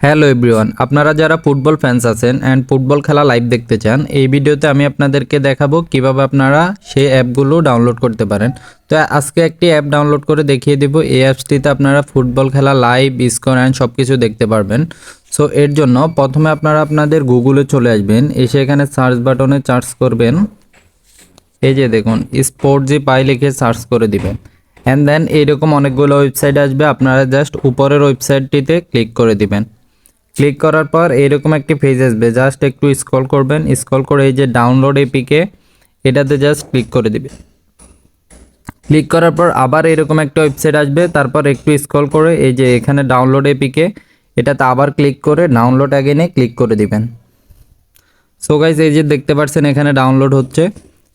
Hello everyone, আপনারা যারা football fans আছেন অ্যান্ড ফুটবল খেলা লাইভ দেখতে চান, এই ভিডিওতে আমি আপনাদেরকে দেখাবো কীভাবে আপনারা সেই অ্যাপগুলো ডাউনলোড করতে পারেন। তো আজকে একটি অ্যাপ ডাউনলোড করে দেখিয়ে দেব, এই অ্যাপসটিতে আপনারা ফুটবল খেলা লাইভ স্কোর অ্যান্ড সব কিছু দেখতে পারবেন। সো এর জন্য প্রথমে আপনারা আপনাদের গুগলে চলে আসবেন, এসে এখানে সার্চ বাটনে সার্চ করবেন। এই যে দেখুন স্পোর্ট জি পাই লিখে সার্চ করে দিবেন। অ্যান্ড দেন এইরকম অনেকগুলো ওয়েবসাইট আসবে, আপনারা জাস্ট উপরের ওয়েবসাইটটিতে ক্লিক করে দিবেন। ক্লিক করার পর এইরকম একটি পেজ আসবে। জাস্ট একটু স্ক্রল করবেন। স্ক্রল করে এই যে ডাউনলোড এপিকে এটাতে জাস্ট ক্লিক করে দিবেন ক্লিক করার পর আবার এরকম একটা ওয়েবসাইট আসবে। তারপর একটু স্ক্রল করে এই যে এখানে ডাউনলোড এপিকে এটাতে আবার ক্লিক করে ডাউনলোড অ্যাগেনে ক্লিক করে দিবেন। সো গাইজ এই যে দেখতে পাচ্ছেন এখানে ডাউনলোড হচ্ছে।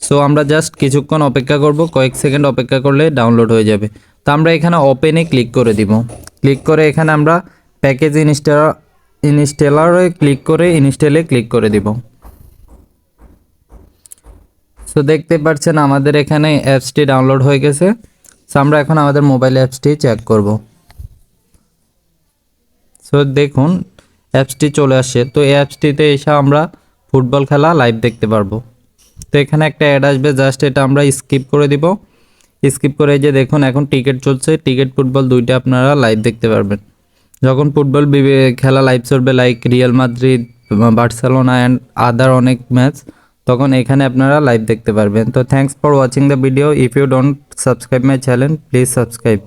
সো আমরা জাস্ট কিছুক্ষণ অপেক্ষা করব। কয়েক সেকেন্ড অপেক্ষা করলে ডাউনলোড হয়ে যাবে। তো আমরা এখানে ওপেনে ক্লিক করে দিব। ক্লিক করে এখানে আমরা প্যাকেজ ইনস্টল ইনস্টলারে ক্লিক করে ইনস্টলে ক্লিক করে দিব। সো দেখতে পাচ্ছেন আমাদের এখানে অ্যাপসটি ডাউনলোড হয়ে গেছে। সো আমরা এখন আমাদের মোবাইল অ্যাপসটি চেক করব। সো দেখুন অ্যাপসটি চলে আসছে। তো, এই অ্যাপসটিতে এসে আমরা ফুটবল খেলা লাইভ দেখতে পারব। তো, এখানে একটা অ্যাড আসবে জাস্ট এটা আমরা স্কিপ করে দিব। স্কিপ করে যে দেখুন, এখন টিকিট চলছে। টিকিট ফুটবল দুইটা আপনারা লাইভ দেখতে পারবেন। যখন ফুটবল বিবে- খেলা লাইভ চলবে like Real Madrid Barcelona and other অনেক ম্যাচ তখন এখানে আপনারা লাইভ দেখতে পারবেন। তো thanks for watching the video if you don't subscribe my channel please subscribe